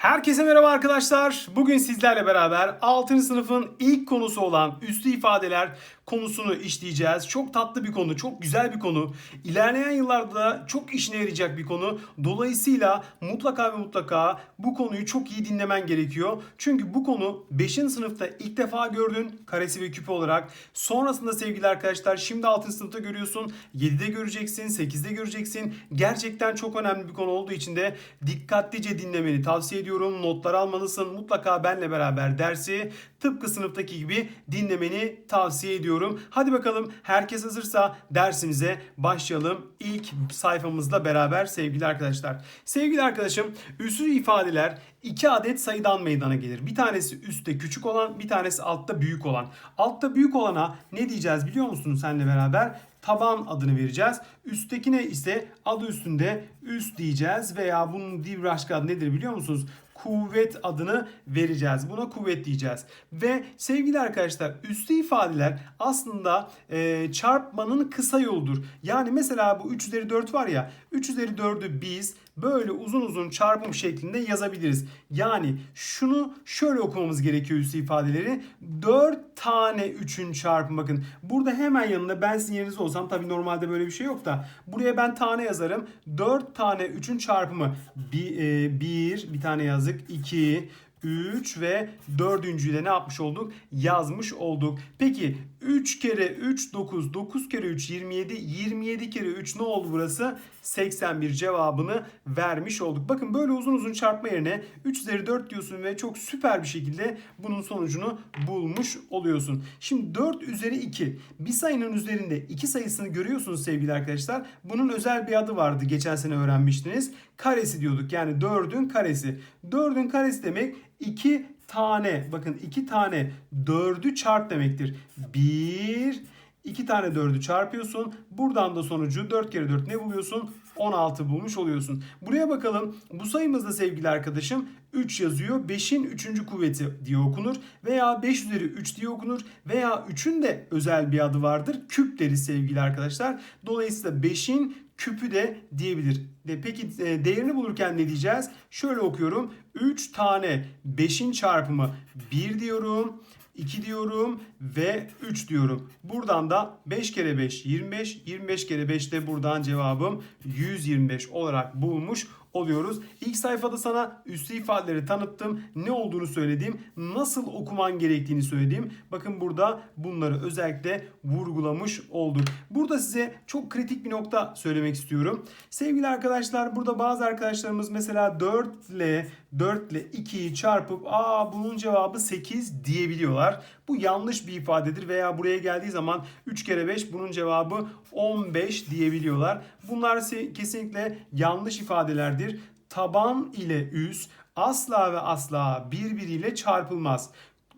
Herkese merhaba arkadaşlar. Bugün sizlerle beraber 6. sınıfın ilk konusu olan üslü ifadeler konusunu işleyeceğiz. Çok tatlı bir konu, çok güzel bir konu. İlerleyen yıllarda da çok işine yarayacak bir konu. Dolayısıyla mutlaka ve mutlaka bu konuyu çok iyi dinlemen gerekiyor. Çünkü bu konu 5. sınıfta ilk defa gördün karesi ve küpü olarak. Sonrasında sevgili arkadaşlar şimdi 6. sınıfta görüyorsun. 7'de göreceksin, 8'de göreceksin. Gerçekten çok önemli bir konu olduğu için de dikkatlice dinlemeni tavsiye ediyorum. Notlar almalısın. Mutlaka benle beraber dersi tıpkı sınıftaki gibi dinlemeni tavsiye ediyorum. Hadi bakalım herkes hazırsa dersimize başlayalım. İlk sayfamızla beraber sevgili arkadaşlar. Sevgili arkadaşım üslü ifadeler iki adet sayıdan meydana gelir. Bir tanesi üstte küçük olan, bir tanesi altta büyük olan. Altta büyük olana ne diyeceğiz biliyor musun senle beraber? Taban adını vereceğiz. Üsttekine ise adı üstünde üst diyeceğiz veya bunun bir başka adı nedir biliyor musunuz? Kuvvet adını vereceğiz. Buna kuvvet diyeceğiz. Ve sevgili arkadaşlar üslü ifadeler aslında e, çarpmanın kısa yoludur. Yani mesela bu 3 üzeri 4 var ya 3 üzeri 4'ü biz böyle uzun uzun çarpım şeklinde yazabiliriz. Yani şunu şöyle okumamız gerekiyor üslü ifadeleri. 4 tane 3'ün çarpımı bakın. Burada hemen yanında ben sizin yerinizde olsam tabii normalde böyle bir şey yok da buraya ben tane yazarım. 4 tane 3'ün çarpımı 1 bir, bir, bir tane yazdık. 2 3 ve dördüncüyü de ne yapmış olduk? Yazmış olduk. Peki 3 kere 3 9, 9 kere 3 27, 27 kere 3 ne oldu burası? 81 cevabını vermiş olduk. Bakın böyle uzun uzun çarpma yerine 3 üzeri 4 diyorsun ve çok süper bir şekilde bunun sonucunu bulmuş oluyorsun. Şimdi 4 üzeri 2. Bir sayının üzerinde 2 sayısını görüyorsunuz sevgili arkadaşlar. Bunun özel bir adı vardı. Geçen sene öğrenmiştiniz. Karesi diyorduk. Yani 4'ün karesi. 4'ün karesi demek 2 tane bakın 2 tane 4'ü çarp demektir. 1 2 tane 4'ü çarpıyorsun. Buradan da sonucu 4 kere 4 ne buluyorsun? 16 bulmuş oluyorsun. Buraya bakalım. Bu sayımızda sevgili arkadaşım 3 yazıyor. 5'in 3. kuvveti diye okunur. Veya 5 üzeri 3 diye okunur. Veya 3'ün de özel bir adı vardır. Küp deriz sevgili arkadaşlar. Dolayısıyla 5'in küpü de diyebilir. De, peki e, değerini bulurken ne diyeceğiz? Şöyle okuyorum. 3 tane 5'in çarpımı 1 diyorum. 2 diyorum ve 3 diyorum. Buradan da 5 kere 5 25. 25 kere 5 de buradan cevabım 125 olarak bulmuş oluyoruz. İlk sayfada sana üslü ifadeleri tanıttım. Ne olduğunu söylediğim, nasıl okuman gerektiğini söylediğim. Bakın burada bunları özellikle vurgulamış olduk. Burada size çok kritik bir nokta söylemek istiyorum. Sevgili arkadaşlar burada bazı arkadaşlarımız mesela 4 ile 4 ile 2'yi çarpıp aa bunun cevabı 8 diyebiliyorlar. Bu yanlış bir ifadedir veya buraya geldiği zaman 3 kere 5 bunun cevabı 15 diyebiliyorlar. Bunlar kesinlikle yanlış ifadelerdir. Taban ile üst asla ve asla birbiriyle çarpılmaz.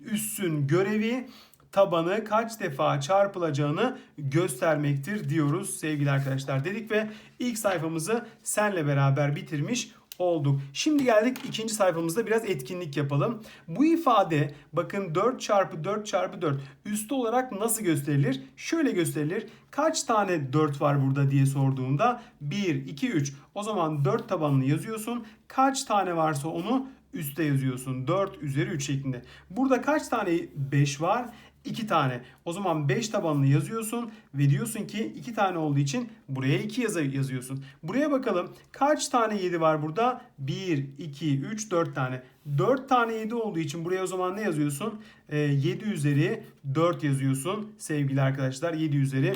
Üssün görevi tabanı kaç defa çarpılacağını göstermektir diyoruz sevgili arkadaşlar dedik ve ilk sayfamızı senle beraber bitirmiş olduk. Şimdi geldik ikinci sayfamızda biraz etkinlik yapalım. Bu ifade bakın 4 çarpı 4 çarpı 4 üstü olarak nasıl gösterilir? Şöyle gösterilir. Kaç tane 4 var burada diye sorduğunda 1, 2, 3. O zaman 4 tabanını yazıyorsun. Kaç tane varsa onu üste yazıyorsun. 4 üzeri 3 şeklinde. Burada kaç tane 5 var? 2 tane. O zaman 5 tabanını yazıyorsun ve diyorsun ki 2 tane olduğu için buraya 2 yazı yazıyorsun. Buraya bakalım kaç tane 7 var burada? 1, 2, 3, 4 tane. 4 tane 7 olduğu için buraya o zaman ne yazıyorsun? Ee, 7 üzeri 4 yazıyorsun sevgili arkadaşlar. 7 üzeri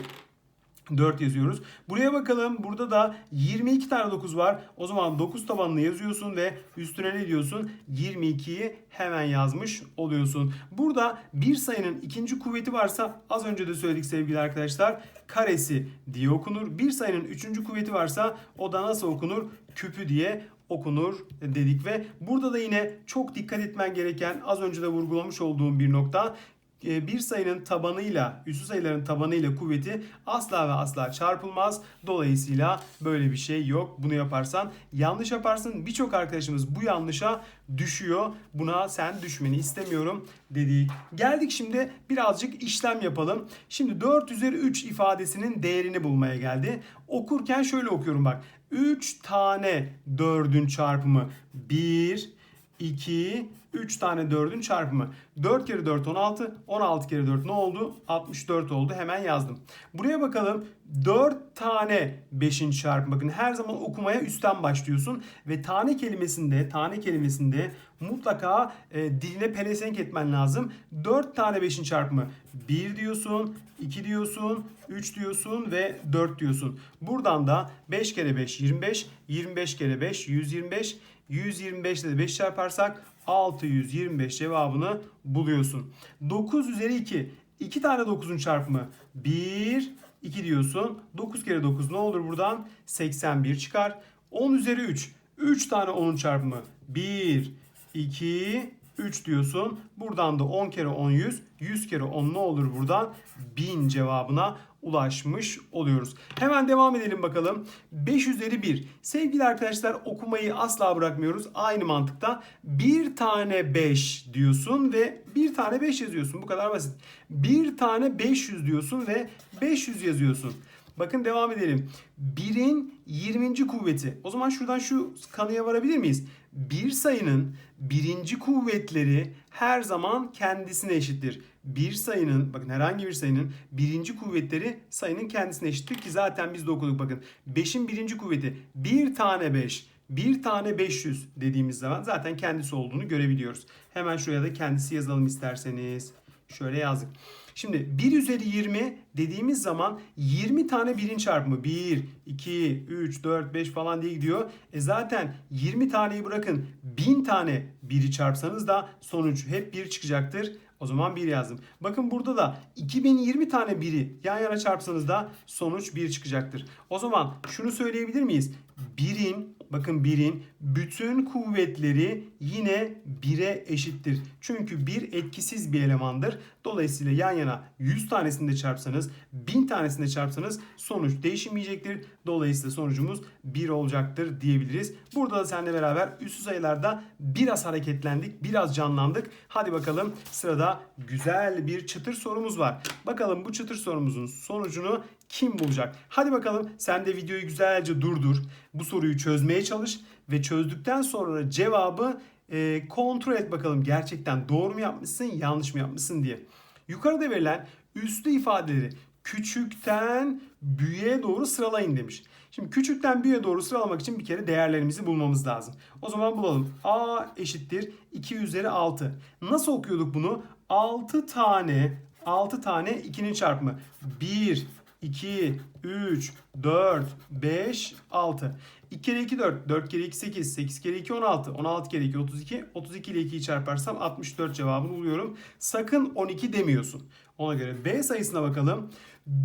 4 yazıyoruz. Buraya bakalım. Burada da 22 tane 9 var. O zaman 9 tabanını yazıyorsun ve üstüne ne diyorsun? 22'yi hemen yazmış oluyorsun. Burada bir sayının ikinci kuvveti varsa az önce de söyledik sevgili arkadaşlar. Karesi diye okunur. Bir sayının üçüncü kuvveti varsa o da nasıl okunur? Küpü diye okunur dedik ve burada da yine çok dikkat etmen gereken az önce de vurgulamış olduğum bir nokta bir sayının tabanıyla, üstü sayıların tabanıyla kuvveti asla ve asla çarpılmaz. Dolayısıyla böyle bir şey yok. Bunu yaparsan yanlış yaparsın. Birçok arkadaşımız bu yanlışa düşüyor. Buna sen düşmeni istemiyorum dedik. Geldik şimdi birazcık işlem yapalım. Şimdi 4 üzeri 3 ifadesinin değerini bulmaya geldi. Okurken şöyle okuyorum bak. 3 tane 4'ün çarpımı 1, 2, 3 tane 4'ün çarpımı. 4 kere 4 16, 16 kere 4 ne oldu? 64 oldu. Hemen yazdım. Buraya bakalım. 4 tane 5'in çarpımı. Bakın her zaman okumaya üstten başlıyorsun. Ve tane kelimesinde, tane kelimesinde mutlaka e, diline pelesenk etmen lazım. 4 tane 5'in çarpımı. 1 diyorsun, 2 diyorsun, 3 diyorsun ve 4 diyorsun. Buradan da 5 kere 5 25, 25 kere 5 125, 125 ile de 5 çarparsak 625 cevabını buluyorsun. 9 üzeri 2. 2 tane 9'un çarpımı 1, 2 diyorsun. 9 kere 9 ne olur buradan? 81 çıkar. 10 üzeri 3. 3 tane 10'un çarpımı 1, 2, 3 diyorsun. Buradan da 10 kere 10 100. 100 kere 10 ne olur buradan? 1000 cevabına ulaşmış oluyoruz. Hemen devam edelim bakalım. 5 üzeri 1. Sevgili arkadaşlar okumayı asla bırakmıyoruz. Aynı mantıkta bir tane 5 diyorsun ve bir tane 5 yazıyorsun. Bu kadar basit. Bir tane 500 diyorsun ve 500 yazıyorsun. Bakın devam edelim. 1'in 20. kuvveti. O zaman şuradan şu kanıya varabilir miyiz? Bir sayının birinci kuvvetleri her zaman kendisine eşittir. Bir sayının, bakın herhangi bir sayının birinci kuvvetleri sayının kendisine eşittir ki zaten biz de okuduk bakın. 5'in birinci kuvveti bir tane 5, bir tane 500 dediğimiz zaman zaten kendisi olduğunu görebiliyoruz. Hemen şuraya da kendisi yazalım isterseniz. Şöyle yazdık. Şimdi 1 üzeri 20 dediğimiz zaman 20 tane birin çarpımı 1, 2, 3, 4, 5 falan diye gidiyor. E zaten 20 taneyi bırakın 1000 tane biri çarpsanız da sonuç hep 1 çıkacaktır. O zaman 1 yazdım. Bakın burada da 2020 tane biri yan yana çarpsanız da sonuç 1 çıkacaktır. O zaman şunu söyleyebilir miyiz? 1'in bakın 1'in bütün kuvvetleri yine 1'e eşittir. Çünkü 1 etkisiz bir elemandır. Dolayısıyla yan yana 100 tanesini de çarpsanız 1000 tanesini de çarpsanız sonuç değişmeyecektir. Dolayısıyla sonucumuz 1 olacaktır diyebiliriz. Burada da seninle beraber üstü sayılarda biraz hareketlendik, biraz canlandık. Hadi bakalım sırada güzel bir çıtır sorumuz var. Bakalım bu çıtır sorumuzun sonucunu kim bulacak? Hadi bakalım sen de videoyu güzelce durdur. Bu soruyu çözmeye çalış ve çözdükten sonra cevabı e, kontrol et bakalım gerçekten doğru mu yapmışsın, yanlış mı yapmışsın diye. Yukarıda verilen üslü ifadeleri küçükten büyüğe doğru sıralayın demiş. Şimdi küçükten büyüğe doğru sıralamak için bir kere değerlerimizi bulmamız lazım. O zaman bulalım. A eşittir 2 üzeri 6. Nasıl okuyorduk bunu? 6 tane 6 tane 2'nin çarpımı. 1, 2, 3, 4, 5, 6. 2 kere 2 4, 4 kere 2 8, 8 kere 2 16, 16 kere 2 32, 32 ile 2'yi çarparsam 64 cevabını buluyorum. Sakın 12 demiyorsun. Ona göre B sayısına bakalım.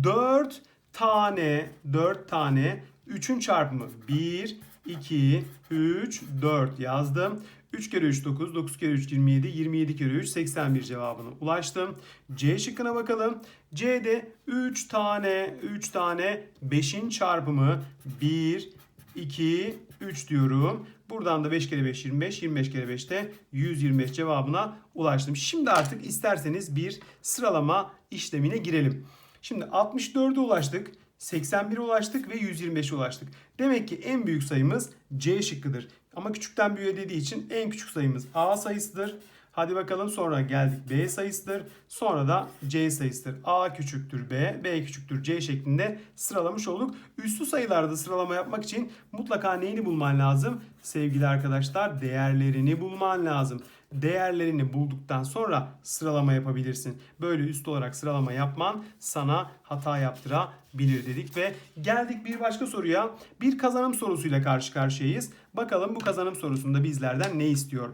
4 tane, 4 tane 3'ün çarpımı 1, 2, 3, 4 yazdım. 3 kere 3 9, 9 kere 3 27, 27 kere 3 81 cevabına ulaştım. C şıkkına bakalım. C'de 3 tane 3 tane 5'in çarpımı 1, 2, 3 diyorum. Buradan da 5 kere 5 25, 25 kere 5 de 125 cevabına ulaştım. Şimdi artık isterseniz bir sıralama işlemine girelim. Şimdi 64'e ulaştık. 81'e ulaştık ve 125'e ulaştık. Demek ki en büyük sayımız C şıkkıdır. Ama küçükten büyüğe dediği için en küçük sayımız A sayısıdır. Hadi bakalım sonra geldik B sayısıdır. Sonra da C sayısıdır. A küçüktür B, B küçüktür C şeklinde sıralamış olduk. Üslü sayılarda sıralama yapmak için mutlaka neyini bulman lazım? Sevgili arkadaşlar değerlerini bulman lazım. Değerlerini bulduktan sonra sıralama yapabilirsin. Böyle üst olarak sıralama yapman sana hata yaptırabilir dedik ve geldik bir başka soruya. Bir kazanım sorusuyla karşı karşıyayız. Bakalım bu kazanım sorusunda bizlerden ne istiyor?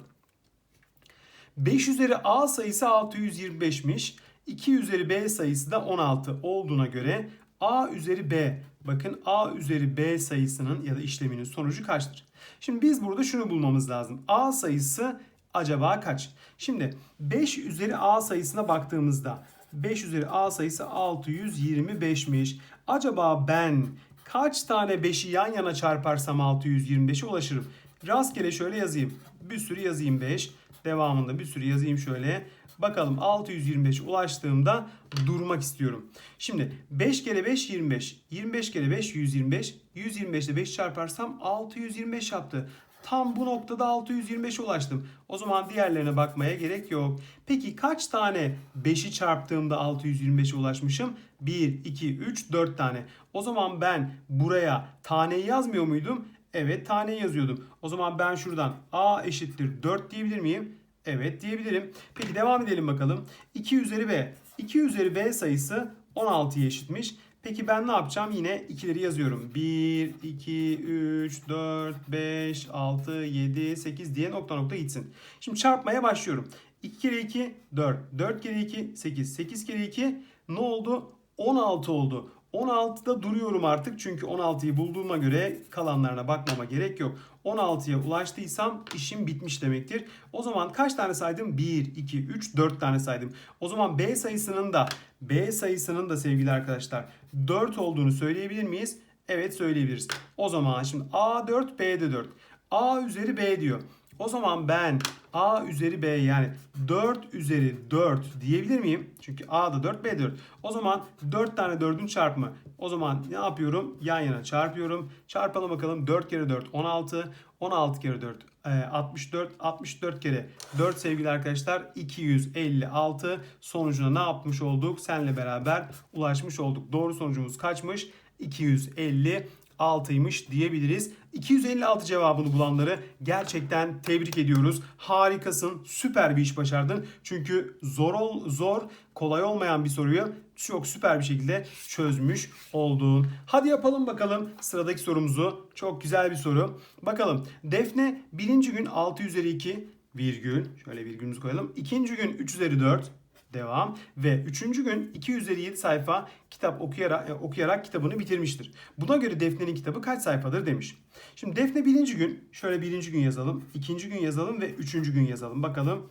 5 üzeri A sayısı 625'miş. 2 üzeri B sayısı da 16 olduğuna göre A üzeri B bakın A üzeri B sayısının ya da işleminin sonucu kaçtır? Şimdi biz burada şunu bulmamız lazım. A sayısı acaba kaç? Şimdi 5 üzeri A sayısına baktığımızda 5 üzeri A sayısı 625'miş. Acaba ben kaç tane 5'i yan yana çarparsam 625'e ulaşırım? Rastgele şöyle yazayım. Bir sürü yazayım 5. Devamında bir sürü yazayım şöyle. Bakalım 625 ulaştığımda durmak istiyorum. Şimdi 5 kere 5 25. 25 kere 5 125. 125 ile 5 çarparsam 625 yaptı. Tam bu noktada 625'e ulaştım. O zaman diğerlerine bakmaya gerek yok. Peki kaç tane 5'i çarptığımda 625'e ulaşmışım? 1, 2, 3, 4 tane. O zaman ben buraya taneyi yazmıyor muydum? Evet taneyi yazıyordum. O zaman ben şuradan a eşittir 4 diyebilir miyim? Evet diyebilirim. Peki devam edelim bakalım. 2 üzeri b. 2 üzeri b sayısı 16'ya eşitmiş. Peki ben ne yapacağım? Yine ikileri yazıyorum. 1, 2, 3, 4, 5, 6, 7, 8 diye nokta nokta gitsin. Şimdi çarpmaya başlıyorum. 2 kere 2, 4. 4 kere 2, 8. 8 kere 2 ne oldu? 16 oldu. 16'da duruyorum artık çünkü 16'yı bulduğuma göre kalanlarına bakmama gerek yok. 16'ya ulaştıysam işim bitmiş demektir. O zaman kaç tane saydım? 1, 2, 3, 4 tane saydım. O zaman B sayısının da B sayısının da sevgili arkadaşlar 4 olduğunu söyleyebilir miyiz? Evet söyleyebiliriz. O zaman şimdi A4 B'de 4. A üzeri B diyor. O zaman ben A üzeri B yani 4 üzeri 4 diyebilir miyim? Çünkü A'da 4 B'de 4. O zaman 4 tane 4'ün çarpımı. O zaman ne yapıyorum? Yan yana çarpıyorum. Çarpalım bakalım. 4 kere 4 16. 16 kere 4 e, 64. 64 kere 4 sevgili arkadaşlar 256 sonucuna ne yapmış olduk? Senle beraber ulaşmış olduk. Doğru sonucumuz kaçmış? 250 6'ymış diyebiliriz. 256 cevabını bulanları gerçekten tebrik ediyoruz. Harikasın, süper bir iş başardın. Çünkü zor ol, zor, kolay olmayan bir soruyu çok süper bir şekilde çözmüş oldun. Hadi yapalım bakalım sıradaki sorumuzu. Çok güzel bir soru. Bakalım Defne birinci gün 6 üzeri 2 virgül şöyle virgülümüzü koyalım. İkinci gün 3 üzeri 4 Devam. Ve üçüncü gün 2 üzeri 7 sayfa kitap okuyarak, e, okuyarak kitabını bitirmiştir. Buna göre Defne'nin kitabı kaç sayfadır demiş. Şimdi Defne birinci gün, şöyle birinci gün yazalım, ikinci gün yazalım ve üçüncü gün yazalım. Bakalım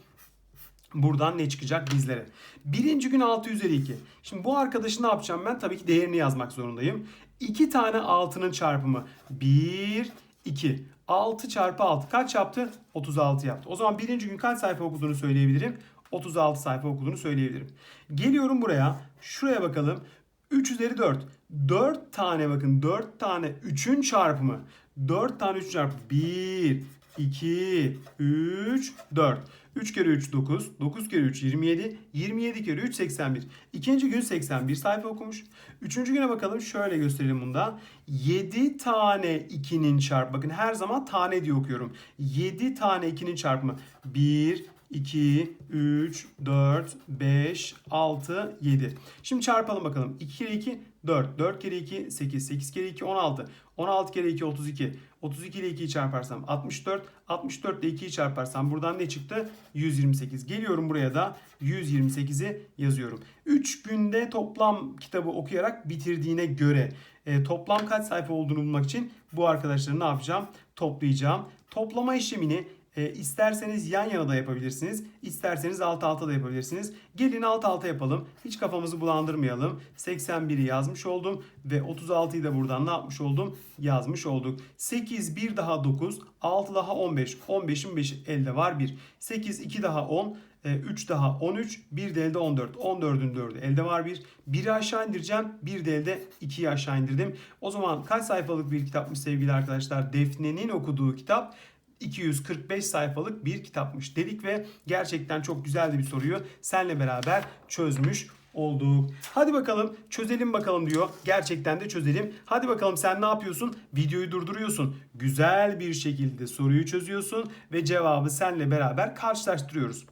Buradan ne çıkacak bizlere? Birinci gün 6 üzeri 2. Şimdi bu arkadaşı ne yapacağım ben? Tabii ki değerini yazmak zorundayım. 2 tane 6'nın çarpımı. 1, 2. 6 çarpı 6 kaç yaptı? 36 yaptı. O zaman birinci gün kaç sayfa okuduğunu söyleyebilirim? 36 sayfa okuduğunu söyleyebilirim. Geliyorum buraya. Şuraya bakalım. 3 üzeri 4. 4 tane bakın 4 tane 3'ün çarpımı. 4 tane 3 çarpımı. 1, 2, 3, 4. 3 kere 3 9. 9 kere 3 27. 27 kere 3 81. İkinci gün 81 sayfa okumuş. Üçüncü güne bakalım. Şöyle gösterelim bunda. 7 tane 2'nin çarpımı. Bakın her zaman tane diye okuyorum. 7 tane 2'nin çarpımı. 1, 2, 3, 4, 5, 6, 7. Şimdi çarpalım bakalım. 2 kere 2, 4. 4 kere 2, 8. 8 kere 2, 16. 16 kere 2, 32. 32 ile 2'yi çarparsam 64. 64 ile 2'yi çarparsam buradan ne çıktı? 128. Geliyorum buraya da 128'i yazıyorum. 3 günde toplam kitabı okuyarak bitirdiğine göre e, toplam kaç sayfa olduğunu bulmak için bu arkadaşları ne yapacağım? Toplayacağım. Toplama işlemini e, isterseniz yan yana da yapabilirsiniz. isterseniz alt alta da yapabilirsiniz. Gelin alt alta yapalım. Hiç kafamızı bulandırmayalım. 81'i yazmış oldum. Ve 36'yı da buradan ne yapmış oldum? Yazmış olduk. 8, 1 daha 9. 6 daha 15. 15'in 5'i elde var 1. 8, 2 daha 10. 3 e, daha 13, 1 de elde 14. 14'ün 4'ü elde var 1. 1'i aşağı indireceğim. 1 de elde 2'yi aşağı indirdim. O zaman kaç sayfalık bir kitapmış sevgili arkadaşlar? Defne'nin okuduğu kitap 245 sayfalık bir kitapmış dedik ve gerçekten çok güzel bir soruyu senle beraber çözmüş olduk. Hadi bakalım çözelim bakalım diyor. Gerçekten de çözelim. Hadi bakalım sen ne yapıyorsun? Videoyu durduruyorsun. Güzel bir şekilde soruyu çözüyorsun ve cevabı senle beraber karşılaştırıyoruz.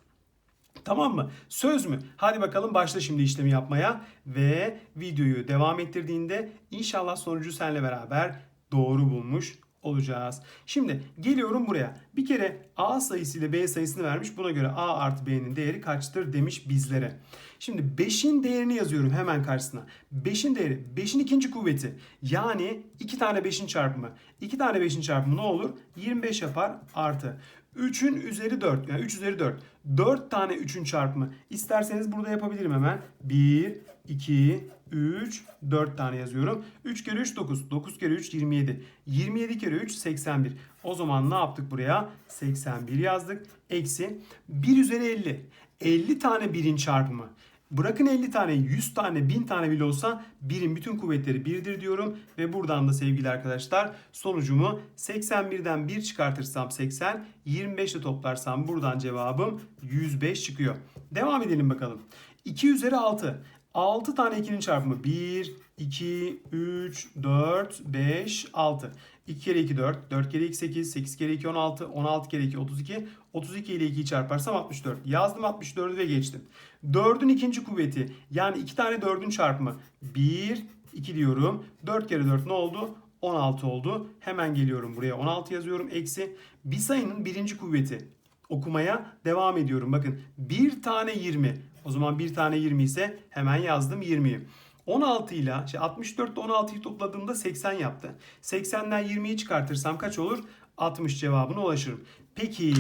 Tamam mı? Söz mü? Hadi bakalım başla şimdi işlemi yapmaya ve videoyu devam ettirdiğinde inşallah sonucu senle beraber doğru bulmuş olacağız. Şimdi geliyorum buraya. Bir kere A sayısı ile B sayısını vermiş. Buna göre A artı B'nin değeri kaçtır demiş bizlere. Şimdi 5'in değerini yazıyorum hemen karşısına. 5'in değeri 5'in ikinci kuvveti. Yani 2 tane 5'in çarpımı. 2 tane 5'in çarpımı ne olur? 25 yapar artı. 3'ün üzeri 4. Yani 3 üzeri 4. 4 tane 3'ün çarpımı. İsterseniz burada yapabilirim hemen. 1, 2, 3, 4 tane yazıyorum. 3 kere 3 9. 9 kere 3 27. 27 kere 3 81. O zaman ne yaptık buraya? 81 yazdık. Eksi 1 üzeri 50. 50 tane birin çarpımı. Bırakın 50 tane, 100 tane, 1000 tane bile olsa birin bütün kuvvetleri 1'dir diyorum. Ve buradan da sevgili arkadaşlar sonucumu 81'den 1 çıkartırsam 80, 25 ile toplarsam buradan cevabım 105 çıkıyor. Devam edelim bakalım. 2 üzeri 6. 6 tane 2'nin çarpımı 1, 2, 3, 4, 5, 6. 2 kere 2 4, 4 kere 2 8, 8 kere 2 16, 16 kere 2 32, 32 ile 2'yi çarparsam 64. Yazdım 64'ü ve geçtim. 4'ün ikinci kuvveti yani 2 tane 4'ün çarpımı 1, 2 diyorum. 4 kere 4 ne oldu? 16 oldu. Hemen geliyorum buraya 16 yazıyorum. Eksi bir sayının birinci kuvveti. Okumaya devam ediyorum. Bakın bir tane 20. O zaman bir tane 20 ise hemen yazdım 20'yi. 16 ile şey 64 ile 16'yı topladığımda 80 yaptı. 80'den 20'yi çıkartırsam kaç olur? 60 cevabına ulaşırım. Peki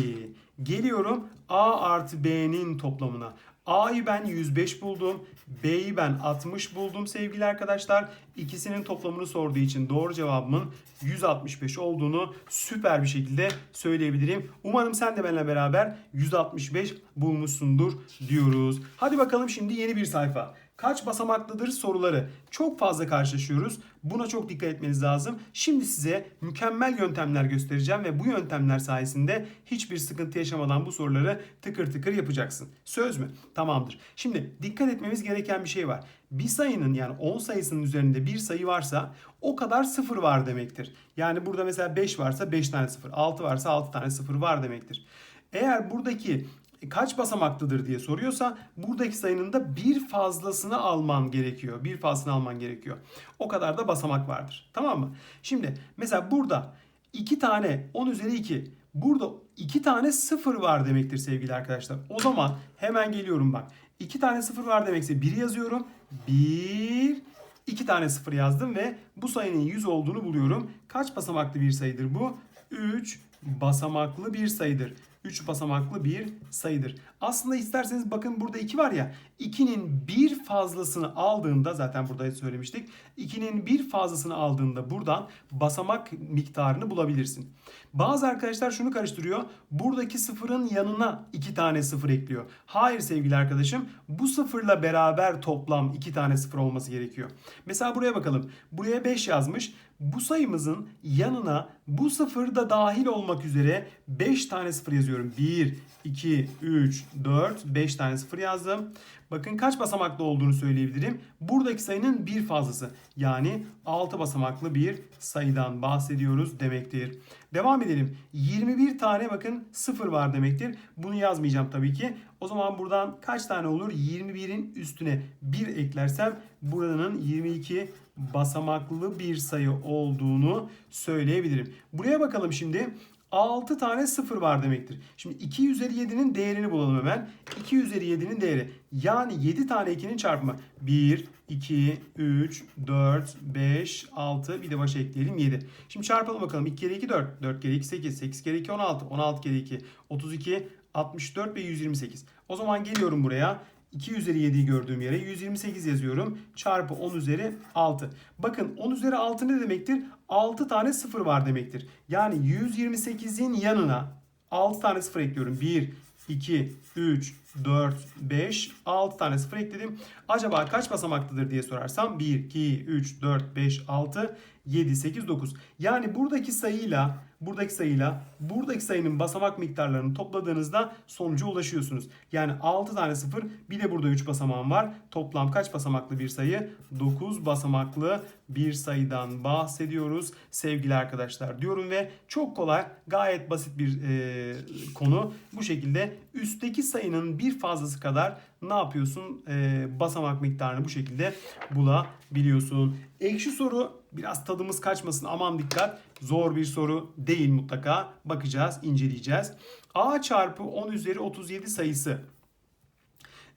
geliyorum A artı B'nin toplamına. A'yı ben 105 buldum. B'yi ben 60 buldum sevgili arkadaşlar. İkisinin toplamını sorduğu için doğru cevabımın 165 olduğunu süper bir şekilde söyleyebilirim. Umarım sen de benimle beraber 165 bulmuşsundur diyoruz. Hadi bakalım şimdi yeni bir sayfa. Kaç basamaklıdır soruları. Çok fazla karşılaşıyoruz. Buna çok dikkat etmeniz lazım. Şimdi size mükemmel yöntemler göstereceğim ve bu yöntemler sayesinde hiçbir sıkıntı yaşamadan bu soruları tıkır tıkır yapacaksın. Söz mü? Tamamdır. Şimdi dikkat etmemiz gereken bir şey var. Bir sayının yani 10 sayısının üzerinde bir sayı varsa o kadar sıfır var demektir. Yani burada mesela 5 varsa 5 tane sıfır, 6 varsa 6 tane sıfır var demektir. Eğer buradaki kaç basamaklıdır diye soruyorsa buradaki sayının da bir fazlasını alman gerekiyor. Bir fazlasını alman gerekiyor. O kadar da basamak vardır. Tamam mı? Şimdi mesela burada 2 tane 10 üzeri 2. Burada 2 tane 0 var demektir sevgili arkadaşlar. O zaman hemen geliyorum bak. 2 tane 0 var demekse 1'i yazıyorum. 1 2 tane 0 yazdım ve bu sayının 100 olduğunu buluyorum. Kaç basamaklı bir sayıdır bu? 3 basamaklı bir sayıdır. 3 basamaklı bir sayıdır. Aslında isterseniz bakın burada 2 var ya 2'nin bir fazlasını aldığında zaten burada söylemiştik. 2'nin bir fazlasını aldığında buradan basamak miktarını bulabilirsin. Bazı arkadaşlar şunu karıştırıyor. Buradaki sıfırın yanına 2 tane sıfır ekliyor. Hayır sevgili arkadaşım bu sıfırla beraber toplam 2 tane sıfır olması gerekiyor. Mesela buraya bakalım. Buraya 5 yazmış. Bu sayımızın yanına bu sıfır da dahil olmak üzere 5 tane sıfır yazıyorum. 1, 2, 3, 4, 5 tane sıfır yazdım. Bakın kaç basamaklı olduğunu söyleyebilirim. Buradaki sayının bir fazlası. Yani 6 basamaklı bir sayıdan bahsediyoruz demektir. Devam edelim. 21 tane bakın sıfır var demektir. Bunu yazmayacağım tabii ki. O zaman buradan kaç tane olur? 21'in üstüne 1 eklersem buranın 22 basamaklı bir sayı olduğunu söyleyebilirim. Buraya bakalım şimdi. 6 tane 0 var demektir. Şimdi 2 üzeri 7'nin değerini bulalım hemen. 2 üzeri 7'nin değeri. Yani 7 tane 2'nin çarpımı. 1, 2, 3, 4, 5, 6 bir de başa ekleyelim 7. Şimdi çarpalım bakalım. 2 kere 2 4, 4 kere 2 8, 8 kere 2 16, 16 kere 2 32, 64 ve 128. O zaman geliyorum buraya. 2 üzeri 7'yi gördüğüm yere 128 yazıyorum. Çarpı 10 üzeri 6. Bakın 10 üzeri 6 ne demektir? 6 tane 0 var demektir. Yani 128'in yanına 6 tane 0 ekliyorum. 1, 2, 3, 4, 5, 6 tane 0 ekledim. Acaba kaç basamaklıdır diye sorarsam 1, 2, 3, 4, 5, 6, 7, 8, 9. Yani buradaki sayıyla buradaki sayıyla buradaki sayının basamak miktarlarını topladığınızda sonuca ulaşıyorsunuz. Yani 6 tane 0 bir de burada 3 basamağım var. Toplam kaç basamaklı bir sayı? 9 basamaklı bir sayıdan bahsediyoruz sevgili arkadaşlar diyorum ve çok kolay gayet basit bir e, konu. Bu şekilde üstteki sayının bir fazlası kadar ne yapıyorsun? E, basamak miktarını bu şekilde bulabiliyorsun. Ekşi soru biraz tadımız kaçmasın aman dikkat. Zor bir soru değil mutlaka. Bakacağız, inceleyeceğiz. A çarpı 10 üzeri 37 sayısı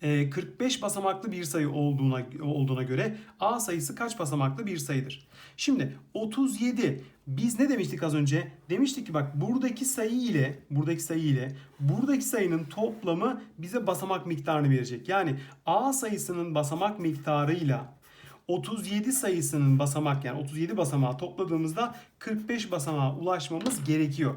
45 basamaklı bir sayı olduğuna olduğuna göre A sayısı kaç basamaklı bir sayıdır? Şimdi 37 biz ne demiştik az önce? Demiştik ki bak buradaki sayı ile buradaki sayı ile buradaki sayının toplamı bize basamak miktarını verecek. Yani A sayısının basamak miktarıyla 37 sayısının basamak yani 37 basamağı topladığımızda 45 basamağa ulaşmamız gerekiyor.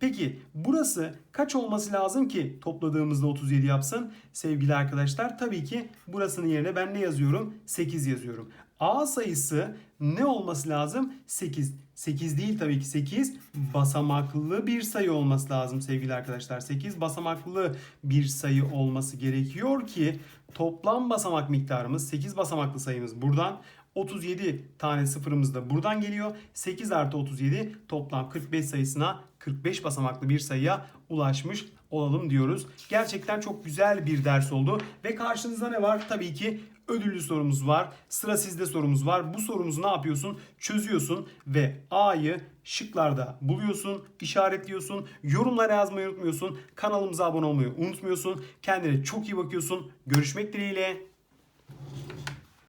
Peki burası kaç olması lazım ki topladığımızda 37 yapsın? Sevgili arkadaşlar tabii ki burasının yerine ben ne yazıyorum? 8 yazıyorum. A sayısı ne olması lazım? 8. 8 değil tabii ki 8 basamaklı bir sayı olması lazım sevgili arkadaşlar. 8 basamaklı bir sayı olması gerekiyor ki toplam basamak miktarımız 8 basamaklı sayımız buradan 37 tane sıfırımız da buradan geliyor. 8 artı 37 toplam 45 sayısına 45 basamaklı bir sayıya ulaşmış olalım diyoruz. Gerçekten çok güzel bir ders oldu. Ve karşınızda ne var? Tabii ki ödüllü sorumuz var. Sıra sizde sorumuz var. Bu sorumuzu ne yapıyorsun? Çözüyorsun ve A'yı şıklarda buluyorsun, işaretliyorsun. Yorumlara yazmayı unutmuyorsun. Kanalımıza abone olmayı unutmuyorsun. Kendine çok iyi bakıyorsun. Görüşmek dileğiyle.